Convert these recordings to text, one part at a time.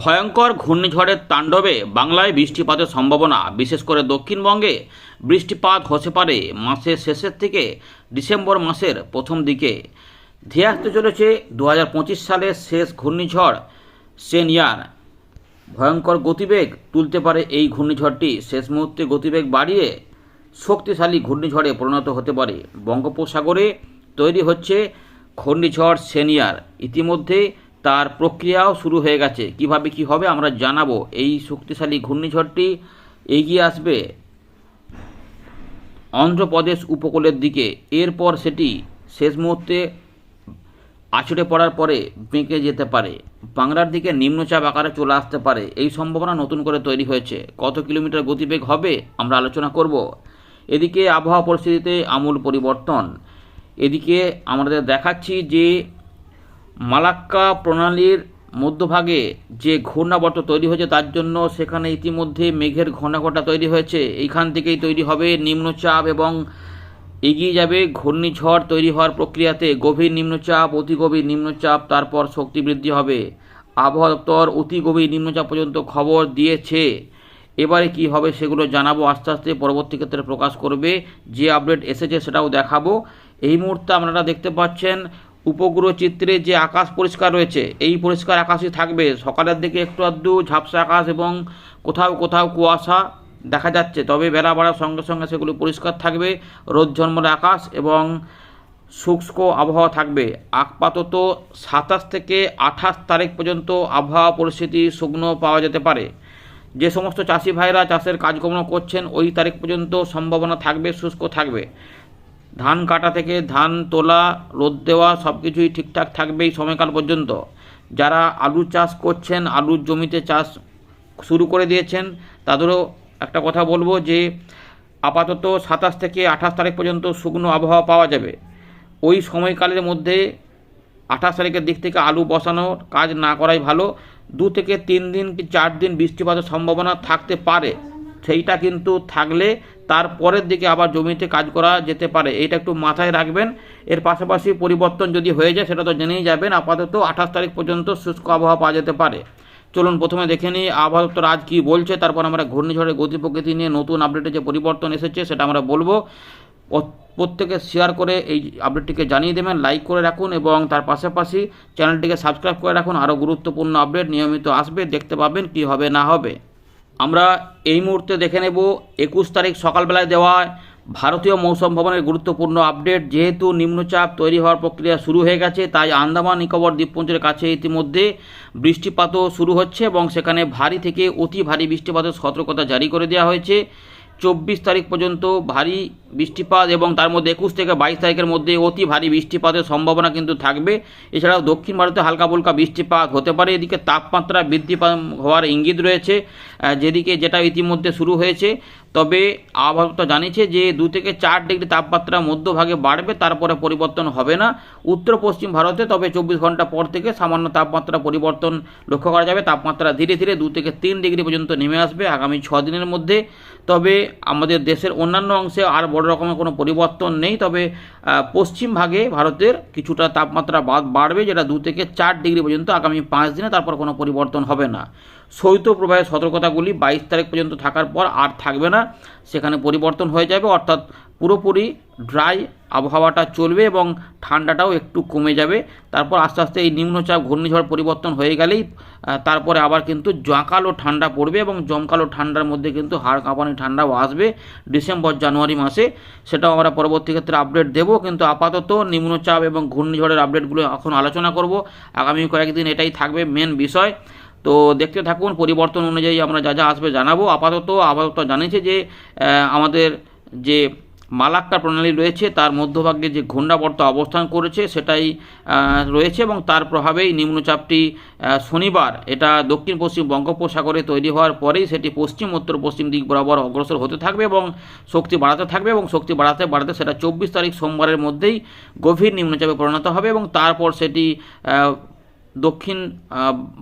ভয়ঙ্কর ঘূর্ণিঝড়ের তাণ্ডবে বাংলায় বৃষ্টিপাতের সম্ভাবনা, বিশেষ করে দক্ষিণবঙ্গে বৃষ্টিপাত হতে পারে মাসের শেষের থেকে ডিসেম্বর মাসের প্রথম দিকে। ধেয়ে আসতে চলেছে দু সালের শেষ ঘূর্ণিঝড় সেনিয়ার ভয়ঙ্কর গতিবেগ তুলতে পারে এই ঘূর্ণিঝড়টি। শেষ মুহূর্তে গতিবেগ বাড়িয়ে শক্তিশালী ঘূর্ণিঝড়ে পরিণত হতে পারে। বঙ্গোপসাগরে তৈরি হচ্ছে ঘূর্ণিঝড় সেনিয়ার ইতিমধ্যে তার প্রক্রিয়াও শুরু হয়ে গেছে। কীভাবে কি হবে আমরা জানাব। এই শক্তিশালী ঘূর্ণিঝড়টি এগিয়ে আসবে অন্ধ্রপ্রদেশ উপকূলের দিকে। এরপর সেটি শেষ মুহূর্তে আছড়ে পড়ার পরে বেঁকে যেতে পারে। বাংলার দিকে নিম্নচাপ আকারে চলে আসতে পারে। এই সম্ভাবনা নতুন করে তৈরি হয়েছে। কত কিলোমিটার গতিবেগ হবে আমরা আলোচনা করব। এদিকে আবহাওয়া পরিস্থিতিতে আমূল পরিবর্তন। এদিকে আমাদের দেখাচ্ছি যে মালাক্কা প্রণালীর মধ্যভাগে যে ঘূর্ণাবর্ত তৈরি হয়েছে তার জন্য সেখানে ইতিমধ্যে মেঘের ঘনঘটা তৈরি হয়েছে। এইখান থেকেই তৈরি হবে নিম্নচাপ এবং এগিয়ে যাবে ঘূর্ণিঝড় তৈরি হওয়ার প্রক্রিয়াতে। গভীর নিম্নচাপ, অতি গভীর নিম্নচাপ, তারপর শক্তি বৃদ্ধি হবে। আবহাওয়া দপ্তর অতি গভীর নিম্নচাপ পর্যন্ত খবর দিয়েছে। এবারে কি হবে সেগুলো জানাব, আস্তে আস্তে পরবর্তী ক্ষেত্রে প্রকাশ করবে। যে আপডেট এসেছে সেটাও দেখাবো। এই মুহূর্তে আপনারা দেখতে পাচ্ছেন উপগ্রহ চিত্রে যে আকাশ পরিষ্কার রয়েছে, এই পরিষ্কার আকাশই থাকবে। সকালের দিকে একটু আধটু ঝাপসা আকাশ এবং কোথাও কোথাও কুয়াশা দেখা যাচ্ছে। তবে বেলা বাড়ার সঙ্গে সঙ্গে সেগুলো পরিষ্কার থাকবে। রোদ ঝলমলে আকাশ এবং শুষ্ক আবহাওয়া থাকবে। আপাতত সাতাশ থেকে আঠাশ তারিখ পর্যন্ত আবহাওয়া পরিস্থিতি শুকনো পাওয়া যেতে পারে। যে সমস্ত চাষি ভাইরা চাষের কাজকর্ম করছেন, ওই তারিখ পর্যন্ত সম্ভাবনা থাকবে, শুষ্ক থাকবে। ধান কাটা থেকে ধান তোলা, রোদ দেওয়া সব কিছুই ঠিকঠাক থাকবে এই সময়কাল পর্যন্ত। যারা আলু চাষ করছেন, আলুর জমিতে চাষ শুরু করে দিয়েছেন, তাদেরও একটা কথা বলব যে, আপাতত সাতাশ থেকে আঠাশ তারিখ পর্যন্ত শুকনো আবহাওয়া পাওয়া যাবে। ওই সময়কালের মধ্যে আঠাশ তারিখের দিক থেকে আলু বসানোর কাজ না করাই ভালো। দু থেকে তিন দিন কি চার দিন বৃষ্টিপাতের সম্ভাবনা থাকতে পারে, সেইটা কিন্তু থাকলে তার পরের দিকে আবার জমিতে কাজ করা যেতে পারে। এটা একটু মাথায় রাখবেন। এর পাশাপাশি পরিবর্তন যদি হয়ে যায়, সেটা তো জেনেই যাবেন, আপাতত আঠাশ তারিখ পর্যন্ত শুষ্ক আবহাওয়া পাওয়া যেতে পারে। চলুন, প্রথমে দেখে নিই আবহাওয়া দপ্তর আজ কী বলছে। তারপর আমরা ঘূর্ণিঝড়ের গতি প্রকৃতি নিয়ে নতুন আপডেটে যে পরিবর্তন এসেছে, সেটা আমরা বলব। প্রত্যেকে শেয়ার করে এই আপডেটটিকে জানিয়ে দেবেন লাইক করে রাখুন এবং তার পাশাপাশি চ্যানেলটিকে সাবস্ক্রাইব করে রাখুন। আরও গুরুত্বপূর্ণ আপডেট নিয়মিত আসবে, দেখতে পাবেন কি হবে, না হবে। আমরা এই মুহূর্তে দেখে নেব একুশ তারিখ সকালবেলায় দেওয়া ভারতীয় মৌসুম ভবনের গুরুত্বপূর্ণ আপডেট। যেহেতু নিম্নচাপ তৈরি হওয়ার প্রক্রিয়া শুরু হয়ে গেছে, তাই আন্দামান, নিকোবর, দ্বীপপুঞ্জের কাছে ইতিমধ্যে বৃষ্টিপাতও শুরু হচ্ছে এবং সেখানে ভারী থেকে অতি ভারী বৃষ্টিপাতের সতর্কতা জারি করে দেওয়া হয়েছে। চব্বিশ তারিখ পর্যন্ত ভারী বৃষ্টিপাত এবং তার মধ্যে একুশ থেকে বাইশ তারিখের মধ্যে অতি ভারী বৃষ্টিপাতের সম্ভাবনা কিন্তু থাকবে। এছাড়াও দক্ষিণ ভারতে হালকা ফুলকা বৃষ্টিপাত হতে পারে। এদিকে তাপমাত্রা বৃদ্ধি হওয়ার ইঙ্গিত রয়েছে। যেদিকে যেটা ইতিমধ্যে শুরু হয়েছে তবে আবহাওয়া জানিয়েছে যে দু থেকে চার ডিগ্রি তাপমাত্রা মধ্যভাগে বাড়বে তারপরে পরিবর্তন হবে না। উত্তর পশ্চিম ভারতে তবে চব্বিশ ঘণ্টা পর থেকে সামান্য তাপমাত্রা পরিবর্তন লক্ষ্য করা যাবে। তাপমাত্রা ধীরে ধীরে দু থেকে তিন ডিগ্রি পর্যন্ত নেমে আসবে আগামী ছ দিনের মধ্যে। তবে আমাদের দেশের অন্যান্য অংশে আর বড় রকমের কোনো পরিবর্তন নেই। তবে আহ, পশ্চিম ভাগে ভারতের কিছুটা তাপমাত্রা বাড়বে যেটা দু থেকে চার ডিগ্রি পর্যন্ত আগামী পাঁচ দিনে তারপর কোনো পরিবর্তন হবে না। শৈত্যপ্রবাহের সতর্কতাগুলি বাইশ তারিখ পর্যন্ত থাকার পর আর থাকবে না। সেখানে পরিবর্তন হয়ে যাবে, অর্থাৎ পুরোপুরি ড্রাই আবহাওয়াটা চলবে এবং ঠান্ডাটাও একটু কমে যাবে। তারপর আস্তে আস্তে এই নিম্নচাপ, ঘূর্ণিঝড় পরিবর্তন হয়ে গেলেই তারপরে আবার কিন্তু জঁকালো ঠান্ডা পড়বে এবং জমকালো ঠান্ডার মধ্যে কিন্তু হাড় কাঁপানি ঠান্ডাও আসবে ডিসেম্বর, জানুয়ারি মাসে। সেটাও আমরা পরবর্তী ক্ষেত্রে আপডেট দেবো, কিন্তু আপাতত নিম্নচাপ এবং ঘূর্ণিঝড়ের আপডেটগুলো এখন আলোচনা করব। আগামী কয়েকদিন এটাই থাকবে মেন বিষয়। তো দেখতে থাকুন, পরিবর্তন অনুযায়ী আমরা যা যা আসবে জানাব। আপাতত আপাতত জানিয়েছে যে আমাদের যে মালাক্কা প্রণালী রয়েছে, তার মধ্যভাগে যে ঘূর্ণাবর্ত অবস্থান করেছে, সেটাই রয়েছে এবং তার প্রভাবেই নিম্নচাপটি শনিবার, এটা দক্ষিণ পশ্চিম বঙ্গোপসাগরে তৈরি হওয়ার পরেই সেটি পশ্চিম, উত্তর পশ্চিম দিক বরাবর অগ্রসর হতে থাকবে এবং শক্তি বাড়াতে থাকবে এবং শক্তি বাড়াতে বাড়াতে সেটা চব্বিশ তারিখ সোমবারের মধ্যেই গভীর নিম্নচাপে পরিণত হবে এবং তারপর সেটি দক্ষিণ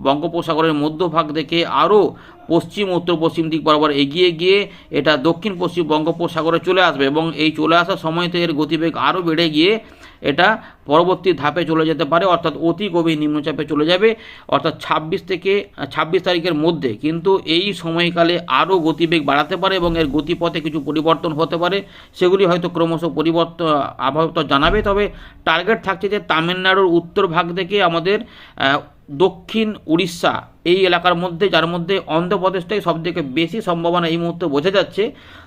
বঙ্গোপসাগরের মধ্যভাগ থেকে আরও পশ্চিম উত্তর পশ্চিম দিক বরাবর এগিয়ে গিয়ে এটা দক্ষিণ পশ্চিম বঙ্গোপসাগরে চলে আসবে এবং এই চলে আসার সময়তে এর গতিবেগ আরও বেড়ে গিয়ে এটা পরবর্তী ধাপে চলে যেতে পারে, অর্থাৎ অতি গভীর নিম্নচাপে চলে যাবে। অর্থাৎ ছাব্বিশ থেকে, ছাব্বিশ তারিখের মধ্যে কিন্তু এই সময়কালে আরও গতিবেগ বাড়াতে পারে এবং এর গতিপথে কিছু পরিবর্তন হতে পারে। সেগুলি হয়তো ক্রমশ পরিবর্তন আবহাওয়া জানাবে। তবে টার্গেট থাকছে যে তামিলনাড়ুর উত্তর ভাগ থেকে আমাদের দক্ষিণ উড়িষ্যা, এই এলাকার মধ্যে, যার মধ্যে অন্ধ্রপ্রদেশটাই সবথেকে বেশি সম্ভাবনা এই মুহূর্তে বোঝা যাচ্ছে।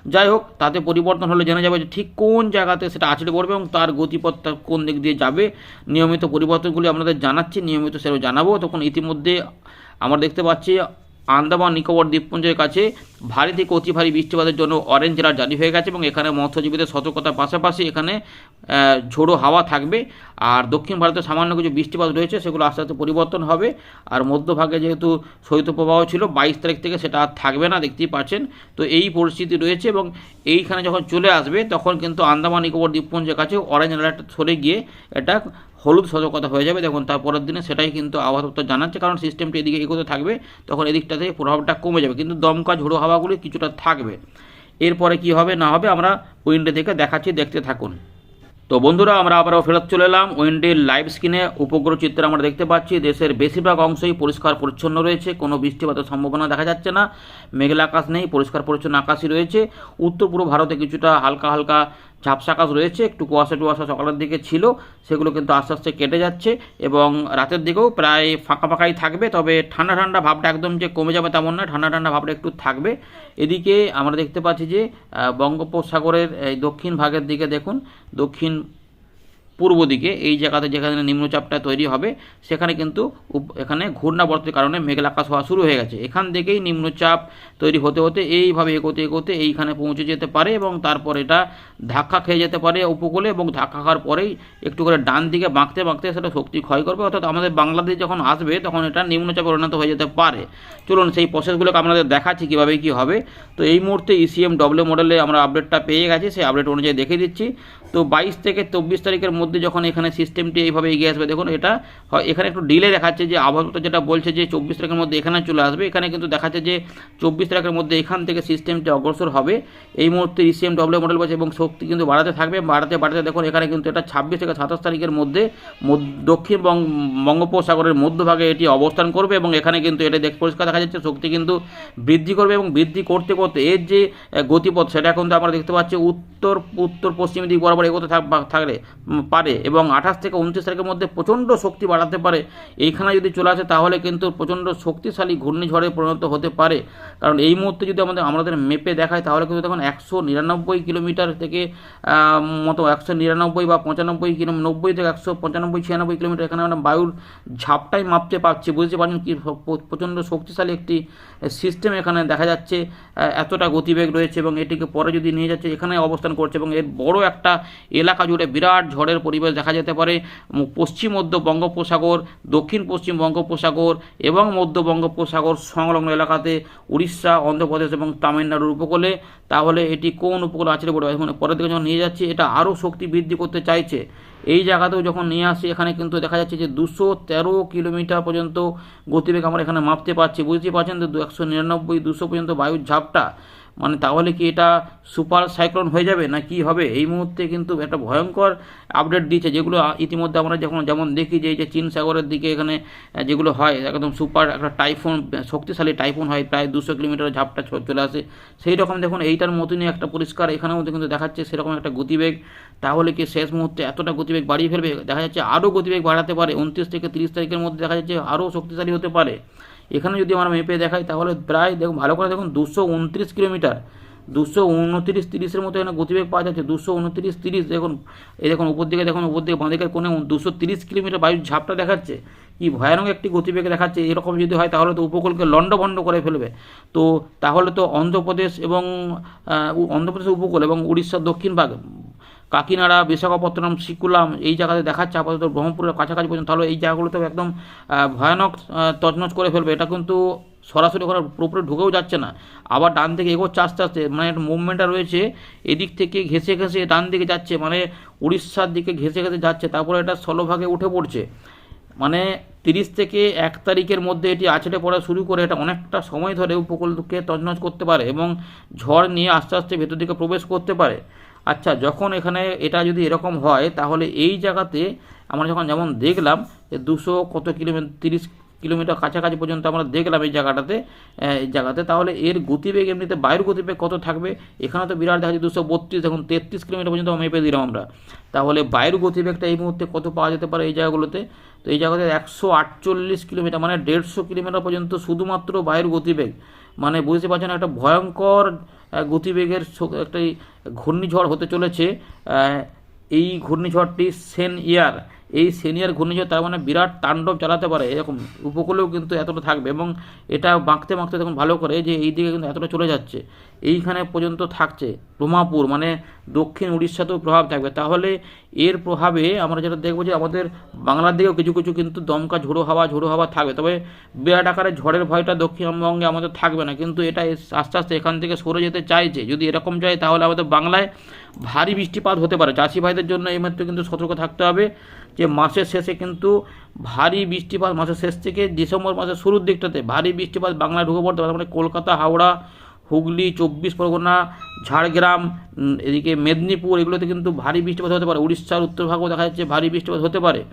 যাই হোক, তাতে পরিবর্তন হলে জানা যাবে যে ঠিক কোন জায়গাতে সেটা আছড়ে পড়বে এবং তার গতিপথটা কোন দিক দিয়ে যাবে। নিয়মিত পরিবর্তনগুলি আপনাদের জানাচ্ছি, নিয়মিত সেটা জানাব। তখন ইতিমধ্যে আমরা দেখতে পাচ্ছি আন্দামান নিকোবর দ্বীপপুঞ্জের কাছে ভারী থেকে অতি ভারী বৃষ্টিপাতের জন্য অরেঞ্জ অ্যালার্ট জারি হয়ে গেছে এবং এখানে মৎস্যজীবীদের সতর্কতার পাশাপাশি এখানে ঝোড়ো হাওয়া থাকবে। আর দক্ষিণ ভারতে সামান্য কিছু বৃষ্টিপাত রয়েছে, সেগুলো আস্তে আস্তে পরিবর্তন হবে। আর মধ্যভাগে যেহেতু শৈত্যপ্রবাহ ছিল, বাইশ তারিখ থেকে সেটা আর থাকবে না, দেখতেই পাচ্ছেন। তো এই পরিস্থিতি রয়েছে এবং এইখানে যখন চলে আসবে, তখন কিন্তু আন্দামান নিকোবর দ্বীপপুঞ্জের কাছে অরেঞ্জ অ্যালার্ট সরে গিয়ে এটা হলুদ সতর্কতা হয়ে যাবে। দেখুন তারপরের দিনে সেটাই কিন্তু আবহাওয়া জানাচ্ছে, কারণ সিস্টেমটি এদিকে এগোতে থাকবে, তখন এদিকটা থেকে প্রভাবটা কমে যাবে। কিন্তু দমকা ঝোড়ো হাওয়াগুলি কিছুটা থাকবে। এরপরে কি হবে, না হবে, আমরা উইন্ডে থেকে দেখাচ্ছি, দেখতে থাকুন। তো বন্ধুরা, আমরা আবারও ফেরত চলে এলাম। উইন্ডের লাইভ স্ক্রিনে উপগ্রহ চিত্রে আমরা দেখতে পাচ্ছি, দেশের বেশিরভাগ অংশই পরিষ্কার পরিচ্ছন্ন রয়েছে। কোনো বৃষ্টিপাতের সম্ভাবনা দেখা যাচ্ছে না। মেঘলা আকাশ নেই, পরিষ্কার পরিচ্ছন্ন আকাশই রয়েছে। উত্তর পূর্ব ভারতে কিছুটা হালকা হালকা ঝাপসা আকাশ রয়েছে, একটু কুয়াশা টুয়াশা সকালের দিকে ছিল, সেগুলো কিন্তু আস্তে আস্তে কেটে যাচ্ছে এবং রাতের দিকেও প্রায় ফাঁকা ফাঁকাই থাকবে, তবে ঠান্ডা ঠান্ডা ভাবটা একদম যে কমে যাবে তেমন নয় ঠান্ডা ঠান্ডা ভাবটা একটু থাকবে। এদিকে আমরা দেখতে পাচ্ছি যে বঙ্গোপসাগরের এই দক্ষিণ ভাগের দিকে দেখুন, দক্ষিণ পূর্ব দিকে, এই জায়গাতে যেখানে নিম্নচাপটা তৈরি হবে, সেখানে কিন্তু এখানে ঘূর্ণাবর্তের কারণে মেঘলা আকাশ হওয়া শুরু হয়ে গেছে। এখান থেকেই নিম্নচাপ তৈরি হতে হতে এইভাবে এগোতে এগোতে এইখানে পৌঁছে যেতে পারে এবং তারপর এটা ধাক্কা খেয়ে যেতে পারে উপকূলে এবং ধাক্কা খাওয়ার পরেই একটু করে ডান দিকে বাঁকতে বাঁকতে সেটা শক্তি ক্ষয় করবে। অর্থাৎ আমাদের বাংলাদেশ যখন আসবে, তখন এটা নিম্নচাপে পরিণত হয়ে যেতে পারে। চলুন সেই প্রসেসগুলোকে আপনাদের দেখাচ্ছি কীভাবে কী হবে। তো এই মুহূর্তে ইসিএম ডব্লিউ মডেলে আমরা আপডেটটা পেয়ে গেছি, সেই আপডেট অনুযায়ী দেখিয়ে দিচ্ছি। তো বাইশ থেকে চব্বিশ তারিখের মধ্যে যখন এখানে সিস্টেমটি এইভাবে এগিয়ে আসবে, দেখুন এটা এখানে একটু ডিলে দেখাচ্ছে যে আবহাওয়া যেটা বলছে যে চব্বিশ তারিখের মধ্যে এখানে চলে আসবে। এখানে কিন্তু দেখাচ্ছে যে চব্বিশ তারিখের মধ্যে এখান থেকে সিস্টেমটি অগ্রসর হবে। এই মুহূর্তে ইসিএম ডব্লিউ মডেল বলছে এবং শক্তি কিন্তু বাড়াতে থাকবে। বাড়াতে বাড়াতে দেখুন এখানে কিন্তু এটা ছাব্বিশ থেকে সাতাশ তারিখের মধ্যে দক্ষিণ বঙ্গ বঙ্গোপসাগরের মধ্যভাগে এটি অবস্থান করবে এবং এখানে কিন্তু এটা দেখ, পরিষ্কার দেখা যাচ্ছে শক্তি কিন্তু বৃদ্ধি করবে এবং বৃদ্ধি করতে করতে এর যে গতিপথ সেটা কিন্তু আমরা দেখতে পাচ্ছি উত্তর উত্তর উত্তর পশ্চিম দিক বরাবর এগোতে থাক- থাকলে পারে এবং আঠাশ থেকে উনত্রিশ তারিখের মধ্যে প্রচণ্ড শক্তি বাড়াতে পারে। এইখানে যদি চলে আসে, তাহলে কিন্তু প্রচণ্ড শক্তিশালী ঘূর্ণিঝড়ে পরিণত হতে পারে। কারণ এই মুহূর্তে যদি আমাদের আমাদের মেপে দেখায়, তাহলে কিন্তু তখন একশো নিরানব্বই কিলোমিটার থেকে মতো একশো নিরানব্বই বা পঁচানব্বই কিলো, নব্বই থেকে একশো পঁচানব্বই, ছিয়ানব্বই কিলোমিটার এখানে আমরা বায়ুর ঝাপটাই মাপতে পারছি। বুঝতে পারছেন কি? প্রচণ্ড শক্তিশালী একটি সিস্টেম এখানে দেখা যাচ্ছে এতটা গতিবেগ রয়েছে এবং এটিকে পরে যদি নিয়ে যাচ্ছে, এখানে অবস্থান করছে এবং এর বড় একটা এলাকা জুড়ে বিরাট ঝড়ের পরিবেশ দেখা যেতে পারে। পশ্চিম, মধ্য বঙ্গোপসাগর, দক্ষিণ, পশ্চিম বঙ্গোপসাগর এবং মধ্য বঙ্গোপসাগর সংলগ্ন এলাকাতে উড়িষ্যা, অন্ধ্রপ্রদেশ এবং তামিলনাড়ুর উপকূলে। তাহলে এটি কোন উপকূলে আছড়ে পড়বে এখন পরের দিকে যখন নিয়ে যাচ্ছে, এটা আরও শক্তি বৃদ্ধি করতে চাইছে। এই জায়গাতেও যখন নিয়ে আসি, এখানে কিন্তু দেখা যাচ্ছে যে দুশো তেরো কিলোমিটার পর্যন্ত গতিবেগ আমরা এখানে মাপতে পারছি। বুঝতে পারছেন তো একশো নিরানব্বই, দুশো পর্যন্ত বায়ুর ঝাপটা। মানে তাহলে কি এটা সুপার সাইক্লোন হয়ে যাবে না কি হবে? এই মুহূর্তে কিন্তু একটা ভয়ঙ্কর আপডেট দিয়েছে, যেগুলো ইতিমধ্যে আমরা যখন যেমন দেখি যে এই যে চীন সাগরের দিকে এখানে যেগুলো হয়, একদম সুপার একটা টাইফুন, শক্তিশালী টাইফুন হয়, প্রায় দুশো কিলোমিটার ঝাপটা চলে আসে। সেই রকম দেখুন, এইটার মতনই একটা পরিষ্কার এখানেও কিন্তু দেখাচ্ছে সেরকম একটা গতিবেগ। তাহলে কি শেষ মুহূর্তে এতটা গতিবেগ বাড়িয়ে ফেলবে? দেখা যাচ্ছে আরও গতিবেগ বাড়াতে পারে, উনত্রিশ থেকে তিরিশ তারিখের মধ্যে দেখা যাচ্ছে আরও শক্তিশালী হতে পারে। এখানে যদি আমরা মেপে দেখাই, তাহলে প্রায় দেখুন, ভালো করে দেখুন, দুশো উনত্রিশ কিলোমিটার, দুশো উনত্রিশ তিরিশের মতো এখানে গতিবেগ পাওয়া যাচ্ছে, দুশো উনত্রিশ তিরিশ, দেখুন, এই দেখুন, উপর দিকে, দেখুন, উপর দিকে, বাঁ দিকের কোণে দুশো তিরিশ কিলোমিটার বায়ুর ঝাপটা দেখাচ্ছে। কি ভয়ানক একটি গতিবেগ দেখাচ্ছে, এরকম যদি হয়, তাহলে তো উপকূলকে লণ্ডভণ্ড করে ফেলবে। তো তাহলে তো অন্ধ্রপ্রদেশ এবং অন্ধ্রপ্রদেশ উপকূল এবং উড়িষ্যার দক্ষিণ ভাগ কাকিনাড়া, বিশাখাপত্তনম, সিকুলাম এই জায়গাতে দেখাচ্ছে আপাতত ব্রহ্মপুরের কাছাকাছি পর্যন্ত। তাহলে এই জায়গাগুলোতে একদম ভয়ানক তছনছ করে ফেলবে। এটা কিন্তু সরাসরি ওখানে পুরোপুরি ঢুকেও যাচ্ছে না। আবার ডান দিকে এগোচ্ছে আস্তে আস্তে। মানে একটা মুভমেন্টটা রয়েছে, এদিক থেকে ঘেসে ঘেসে ডান দিকে যাচ্ছে। মানে উড়িষ্যার দিকে ঘেসে ঘেসে যাচ্ছে। তারপরে এটা স্থলভাগে উঠে পড়ছে। মানে তিরিশ থেকে এক তারিখের মধ্যে এটি আছড়ে পড়া শুরু করে। এটা অনেকটা সময় ধরে উপকূলকে তছনছ করতে পারে এবং ঝড় নিয়ে আস্তে আস্তে ভেতর দিকে প্রবেশ করতে পারে। আচ্ছা যখন এখানে এটা যদি এরকম হয়, তাহলে এই জায়গাতে আমরা যখন যেমন দেখলাম যে দুশো কত কিলোমিটার, তিরিশ কিলোমিটার কাছাকাছি পর্যন্ত আমরা দেখলাম এই জায়গাটাতে এই জায়গাতে, তাহলে এর গতিবেগ এমনিতে বায়ুর গতিবেগ কত থাকবে? এখানে তো বিরাট দেখা যাচ্ছে দুশো বত্রিশ এখন তেত্রিশ কিলোমিটার পর্যন্ত মেপে দিলাম আমরা। তাহলে বায়ুর গতিবেগটা এই মুহূর্তে কত পাওয়া যেতে পারে এই জায়গাগুলোতে? তো এই জায়গাতে একশো আটচল্লিশ কিলোমিটার মানে দেড়শো কিলোমিটার পর্যন্ত শুধুমাত্র বায়ুর গতিবেগ। মানে বুঝতে পারছেন একটা ভয়ঙ্কর গতিবেগের একটা ঘূর্ণিঝড় হতে চলেছে এই ঘূর্ণিঝড়টি সেন ইয়ার। এই সিনিয়র ঘূর্ণিঝড় তার মানে বিরাট তাণ্ডব চালাতে পারে। এরকম উপকূলেও কিন্তু এতটা থাকবে এবং এটা বাঁকতে বাঁকতে দেখুন ভালো করে যে এই দিকে কিন্তু এতটা চলে যাচ্ছে। এইখানে পর্যন্ত থাকছে রোমাপুর মানে দক্ষিণ উড়িষ্যাতেও প্রভাব থাকবে। তাহলে এর প্রভাবে আমরা যেটা দেখব যে আমাদের বাংলার দিকেও কিছু কিছু কিন্তু দমকা ঝোড়ো হাওয়া ঝোড়ো হাওয়া থাকবে। তবে বিরাট আকারে ঝড়ের ভয়টা দক্ষিণবঙ্গে আমাদের থাকবে না। কিন্তু এটা আস্তে আস্তে এখান থেকে সরে যেতে চাইছে। যদি এরকম যায় তাহলে আমাদের বাংলায় ভারী বৃষ্টিপাত হতে পারে। চাষি ভাইদের জন্য এই মাত্র কিন্তু সতর্ক থাকতে হবে। যে মাসের শেষে কিন্তু ভারী বৃষ্টিপাত মাসের শেষ থেকে ডিসেম্বর মাসের শুরুর দিকটাতে ভারী বৃষ্টিপাত বাংলায় ঢুকে পড়তে পারে মানে কলকাতা, হাওড়া, হুগলি, চব্বিশ পরগনা, ঝাড়গ্রাম এদিকে মেদিনীপুর এগুলোতে কিন্তু ভারী বৃষ্টিপাত হতে পারে। উড়িষ্যার, উত্তর উত্তরভাগও দেখা যাচ্ছে ভারী বৃষ্টিপাত হতে পারে।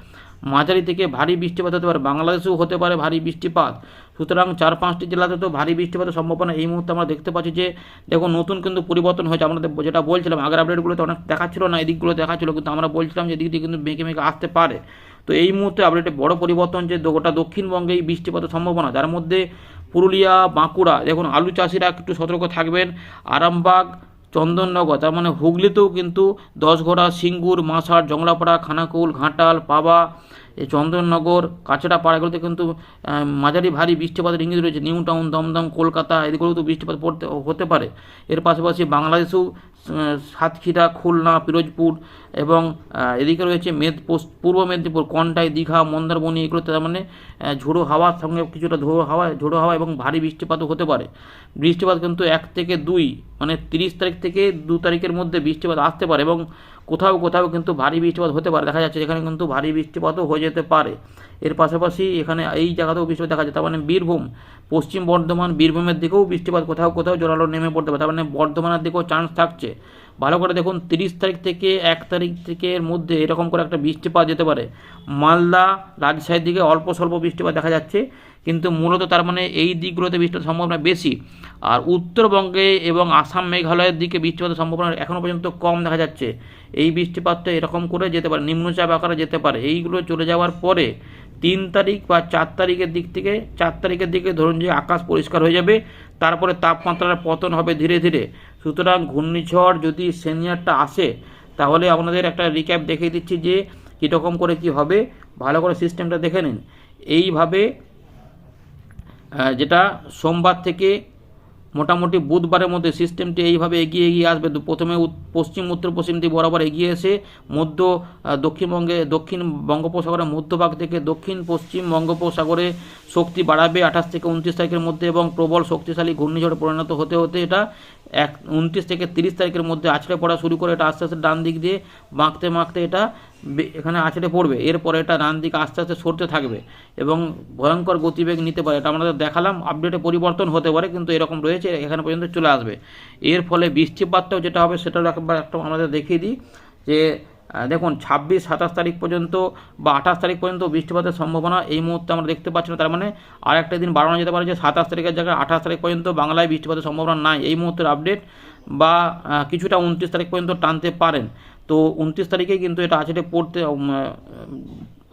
মাঝারি থেকে ভারী বৃষ্টিপাত হতে পারে। বাংলাদেশেও হতে পারে ভারী বৃষ্টিপাত। সুতরাং চার পাঁচটি জেলাতে তো ভারী বৃষ্টিপাতের সম্ভাবনা এই মুহূর্তে আমরা দেখতে পাচ্ছি যে, দেখুন, নতুন কিন্তু পরিবর্তন হয়েছে। আমরা যেটা বলছিলাম, আগের আপডেটগুলোতে অনেক দেখাচ্ছিল না, এদিকগুলো দেখাচ্ছিল, কিন্তু আমরা বলছিলাম যে এদিক দিয়ে কিন্তু মেঘে মেঘে আসতে পারে। তো এই মুহূর্তে আপডেটে বড় পরিবর্তন যে গোটা দক্ষিণবঙ্গে এই বৃষ্টিপাতের সম্ভাবনা। যার মধ্যে পুরুলিয়া, বাঁকুড়া, দেখুন, আলু চাষিরা একটু সতর্ক থাকবেন। আরামবাগ, চন্দননগর, তার মানে হুগলিতেও কিন্তু দশঘোড়া, সিঙ্গুর মাসার জংলাপাড়া, খানাকুল, ঘাটাল, পাবা এই চন্দননগর কাছড়া পাড়াগুলোতে কিন্তু মাঝারি ভারী বৃষ্টিপাতের ইঙ্গিত রয়েছে। নিউ টাউন দমদম, কলকাতা এদিকেও তো বৃষ্টিপাত পড়তে, হতে পারে। এর পাশাপাশি বাংলাদেশেও সাতক্ষীরা, খুলনা, পিরোজপুর এবং এদিকে রয়েছে মেদ পূর্ব মেদিনীপুর, কন্টাই, দীঘা, মন্দারমণি, এগুলোতে তার মানে ঝোড়ো হাওয়ার সঙ্গে কিছুটা ঝোড়ো হাওয়া ঝোড়ো হাওয়া এবং ভারী বৃষ্টিপাতও হতে পারে। বৃষ্টিপাত কিন্তু এক থেকে দুই মানে তিরিশ তারিখ থেকে দু তারিখের মধ্যে বৃষ্টিপাত আসতে পারে এবং কোথাও কোথাও কিন্তু ভারী বৃষ্টিপাত হতে পারে। দেখা যাচ্ছে এখানে কিন্তু ভারী বৃষ্টিপাতও হয়ে যেতে পারে। এর পাশাপাশি এখানে এই জায়গাতেও বৃষ্টিপাত দেখা যায়। তার মানে বীরভূম, পশ্চিম বর্ধমান, বীরভূমের দিকেও বৃষ্টিপাত কোথাও কোথাও জোরালো নেমে পড়তে পারে। তার মানে বর্ধমানের দিকেও চান্স থাকছে। ভালো করে দেখুন, তিরিশ তারিখ থেকে এক তারিখ থেকে এর মধ্যে এরকম করে একটা বৃষ্টিপাত যেতে পারে। মালদা, রাজশাহীর দিকে অল্প স্বল্প বৃষ্টিপাত দেখা যাচ্ছে, কিন্তু মূলত তার মানে এই দিকগুলোতে বৃষ্টিপাতের সম্ভাবনা বেশি। আর উত্তরবঙ্গে এবং আসাম মেঘালয়ের দিকে বৃষ্টিপাতের সম্ভাবনা এখনও পর্যন্ত কম দেখা যাচ্ছে। এই বৃষ্টিপাতটা এরকম করে যেতে পারে, নিম্নচাপ আকারে যেতে পারে। এইগুলো চলে যাওয়ার পরে তিন তারিখ বা চার তারিখের দিক থেকে, চার তারিখের দিকে ধরুন যে আকাশ পরিষ্কার হয়ে যাবে, তারপরে তাপমাত্রার পতন হবে ধীরে ধীরে। সুতরাং ঘূর্ণিঝড় যদি সিনিয়রটা আসে, তাহলে আপনাদের একটা রিক্যাপ দেখিয়ে দিচ্ছি যে কীরকম করে কি হবে। ভালো করে সিস্টেমটা দেখে নিন। এইভাবে যেটা সোমবার থেকে মোটামুটি বুধবারের মধ্যে সিস্টেমটি এইভাবে এগিয়ে এগিয়ে আসবে। প্রথমে পশ্চিম, উত্তর, পশ্চিম দিকে বরাবর এগিয়ে এসে মধ্য দক্ষিণবঙ্গে, দক্ষিণ বঙ্গোপসাগরের মধ্যভাগ থেকে দক্ষিণ, পশ্চিম বঙ্গোপসাগরে শক্তি বাড়াবে আঠাশ থেকে উনত্রিশ তারিখের মধ্যে এবং প্রবল শক্তিশালী ঘূর্ণিঝড়ে পরিণত হতে হতে এটা এক উনত্রিশ থেকে তিরিশ তারিখের মধ্যে আছড়ে পড়া শুরু করে এটা আস্তে আস্তে ডান দিক দিয়ে বাঁকতে বাঁকতে এটা এখানে আছড়ে পড়বে। এরপরে এটা ডান দিকে আস্তে আস্তে সরতে থাকবে এবং ভয়ঙ্কর গতিবেগ নিতে পারে। এটা আমাদের দেখালাম আপডেটে পরিবর্তন হতে পারে, কিন্তু এরকম রয়েছে, এখানে পর্যন্ত চলে আসবে। এর ফলে বৃষ্টিপাতটাও যেটা হবে সেটাও একবার একটা আমাদের দেখিয়ে দিই যে দেখুন, ছাব্বিশ, সাতাশ তারিখ পর্যন্ত বা আঠাশ তারিখ পর্যন্ত বৃষ্টিপাতের সম্ভাবনা এই মুহূর্তে আমরা দেখতে পাচ্ছি না। তার মানে আর একটা দিন বাড়ানো যেতে পারে যে সাতাশ তারিখের জায়গায় আঠাশ তারিখ পর্যন্ত বাংলায় বৃষ্টিপাতের সম্ভাবনা নাই। এই মুহূর্তের আপডেট বা কিছুটা উনত্রিশ তারিখ পর্যন্ত টানতে পারেন। তো উনত্রিশ তারিখে কিন্তু এটা আছে পড়তে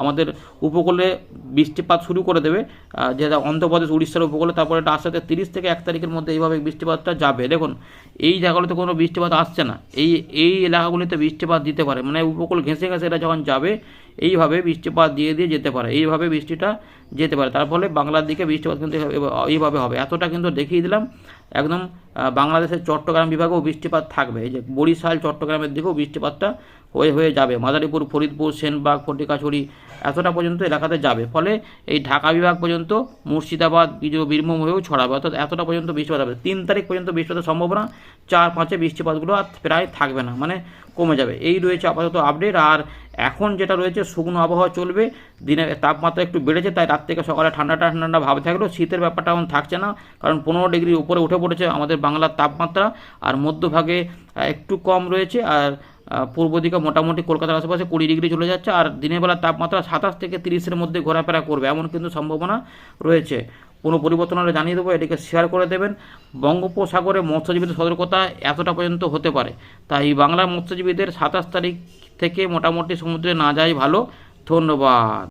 আমাদের উপকূলে বৃষ্টিপাত শুরু করে দেবে। যেটা অন্ধ্রপ্রদেশ, উড়িষ্যার উপকূলে, তারপরে এটা আস্তে তিরিশ থেকে এক তারিখের মধ্যে এইভাবে বৃষ্টিপাতটা যাবে। দেখুন, এই জায়গাগুলোতে কোনো বৃষ্টিপাত আসছে না। এই এই এলাকাগুলিতে বৃষ্টিপাত দিতে পারে। মানে উপকূল ঘেঁষে ঘেঁষে এটা যখন যাবে, এইভাবে বৃষ্টিপাত দিয়ে দিয়ে যেতে পারে। এইভাবে বৃষ্টিটা যেতে পারে। তার ফলে বাংলার দিকে বৃষ্টিপাত কিন্তু এইভাবে হবে। এতটা কিন্তু দেখিয়ে দিলাম। একদম বাংলাদেশের চট্টগ্রাম বিভাগেও বৃষ্টিপাত থাকবে। এই যে বরিশাল, চট্টগ্রামের দিকেও বৃষ্টিপাতটা হয়ে হয়ে যাবে। মাদারীপুর, ফরিদপুর, সেনবাগ, ফটিকাছড়ি এতটা পর্যন্ত এলাকাতে যাবে। ফলে এই ঢাকা বিভাগ পর্যন্ত মুর্শিদাবাদ বীরভূম হয়েও ছড়াবে। অর্থাৎ এতটা পর্যন্ত বৃষ্টিপাত হবে। তিন তারিখ পর্যন্ত বৃষ্টিপাতের সম্ভাবনা, চার পাঁচে বৃষ্টিপাতগুলো আর প্রায় থাকবে না। মানে কমে যাবে। এই রয়েছে আপাতত আপডেট আর এখন যেটা রয়েছে, শুকনো আবহাওয়া চলবে। দিনে তাপমাত্রা একটু বেড়েছে, তাই রাত থেকে সকালে ঠান্ডা ঠান্ডা ভাব থাকলেও শীতের ব্যাপারটা এখন থাকছে না। কারণ পনেরো ডিগ্রি উপরে উঠে পড়েছে আমাদের বাংলার তাপমাত্রা, আর মধ্যভাগে একটু কম রয়েছে, আর পূর্ব দিকে মোটামুটি কলকাতার আশেপাশে কুড়ি ডিগ্রি চলে যাচ্ছে, আর দিনের বেলা তাপমাত্রা সাতাশ থেকে তিরিশের মধ্যে ঘোরাফেরা করবে, এমন কিন্তু সম্ভাবনা রয়েছে। কোনো পরিবর্তন হলে জানিয়ে দেবো, এটিকে শেয়ার করে দেবেন। বঙ্গোপসাগরে মৎস্যজীবীদের সতর্কতা এতটা পর্যন্ত হতে পারে, তাই বাংলার মৎস্যজীবীদের সাতাশ তারিখ থেকে মোটামুটি সমুদ্রে না যাই ভালো। ধন্যবাদ।